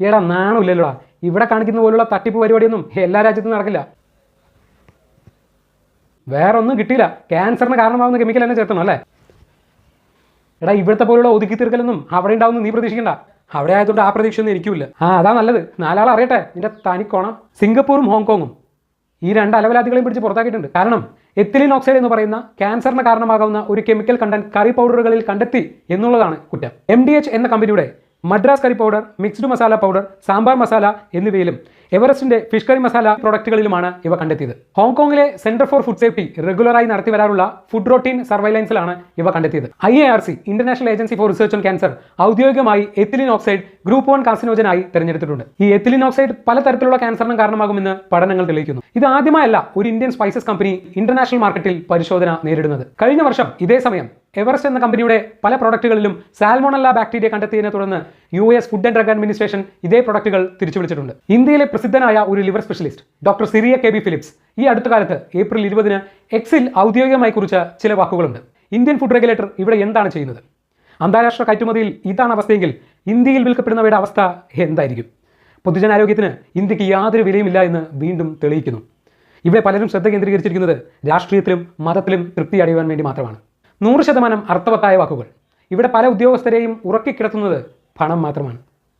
എടാ നാണമില്ലല്ലോടാ ഇവിടെ കാണിക്കുന്ന പോലുള്ള തട്ടിപ്പ് പരിപാടിയൊന്നും എല്ലാ രാജ്യത്തും നടക്കില്ല. വേറെ ഒന്നും കിട്ടിയില്ല. ക്യാൻസറിന് കാരണമാവുന്ന കെമിക്കൽ തന്നെ ചേർത്തണം അല്ലേ? എടാ ഇവിടുത്തെ പോലുള്ള ഒതുക്കി തീർക്കലൊന്നും അവിടെ ഉണ്ടാവുന്ന നീ പ്രതീക്ഷിക്കണ്ട. അവിടെ ആയതുകൊണ്ട് ആ പ്രതീക്ഷയൊന്നും എനിക്കില്ല. ആ അതാ നല്ലത്. നാലാൾ അറിയട്ടെ. നിന്റെ തനിക്കോണം സിംഗപ്പൂറും ഹോങ്കോങ്ങും. ഈ രണ്ട് അലവലാതികളെയും പിടിച്ച് പുറത്താക്കിയിട്ടുണ്ട്. കാരണം എത്തിലിൻ ഓക്സൈഡ് എന്ന് പറയുന്ന ക്യാൻസറിന് കാരണമാകുന്ന ഒരു കെമിക്കൽ കണ്ടന്റ് കറി പൗഡറുകളിൽ കണ്ടെത്തി എന്നുള്ളതാണ് കുറ്റം. എം എന്ന കമ്പനിയുടെ Madras curry powder mixed masala powder sambar masala എന്നിവയിലും എവറസ്റ്റിന്റെ ഫിഷ് കറി മസാല പ്രൊഡക്റ്റുകളിലുമാണ് ഇവ കണ്ടെത്തിയത്. ഹോങ്കോങ്ങിലെ സെന്റർ ഫോർ ഫുഡ് സേഫ്റ്റി റെഗുലറായി നടത്തി വരാറുള്ള ഫുഡ് റൊട്ടീൻ സർവൈലൻസിലാണ് ഇവ കണ്ടെത്തിയത്. I A R C international agency for research on cancer ഔദ്യോഗികമായി എത്തിലിൻ ഓക്സൈഡ് ഗ്രൂപ്പ് വൺ കാർസിനോജനായി തിരഞ്ഞെടുത്തിട്ടുണ്ട്. ഈ എത്തിലിൻ ഓക്സൈഡ് പലതരത്തിലുള്ള ക്യാൻസറിനും കാരണമാകുമെന്ന് പഠനങ്ങൾ തെളിയിക്കുന്നു. ഇത് ആദ്യമായല്ല ഒരു ഇന്ത്യൻ സ്പൈസസ് കമ്പനി ഇന്റർനാഷണൽ മാർക്കറ്റിൽ പരിശോധന നേരിടുന്നത്. കഴിഞ്ഞ വർഷം ഇതേ സമയം എവറസ്റ്റ് എന്ന കമ്പനിയുടെ പല പ്രൊഡക്റ്റുകളിലും സാൽമോണല്ല ബാക്ടീരിയ കണ്ടെത്തിയതിനെ തുടർന്ന് U S food and drug administration ഇതേ പ്രൊഡക്റ്റുകൾ തിരിച്ചു വിളിച്ചിട്ടുണ്ട്. ഇന്ത്യയിലെ പ്രസിദ്ധനായ ഒരു liver specialist doctor Cyriac K B Philips ഈ അടുത്ത കാലത്ത് ഏപ്രിൽ ഇരുപതിന് എക്സിൽ ഔദ്യോഗികമായി കുറിച്ച ചില വാക്കുകളുണ്ട്. ഇന്ത്യൻ ഫുഡ് റെഗുലേറ്റർ ഇവിടെ എന്താണ് ചെയ്യുന്നത്? അന്താരാഷ്ട്ര കയറ്റുമതിയിൽ ഇതാണ് അവസ്ഥയെങ്കിൽ ഇന്ത്യയിൽ വിൽക്കപ്പെടുന്നവയുടെ അവസ്ഥ എന്തായിരിക്കും? പൊതുജനാരോഗ്യത്തിന് ഇന്ത്യയ്ക്ക് യാതൊരു വിലയുമില്ല എന്ന് വീണ്ടും തെളിയിക്കുന്നു. ഇവിടെ പലരും ശ്രദ്ധ കേന്ദ്രീകരിച്ചിരിക്കുന്നത് രാഷ്ട്രീയത്തിലും മതത്തിലും തൃപ്തി അടയുവാൻ വേണ്ടി മാത്രമാണ്. നൂറ് ശതമാനം അർത്ഥവത്തായ വാക്കുകൾ. ഇവിടെ പല ഉദ്യോഗസ്ഥരെയും ഉറക്കിക്കിടത്തുന്നത് പണം മാത്രമാണ്.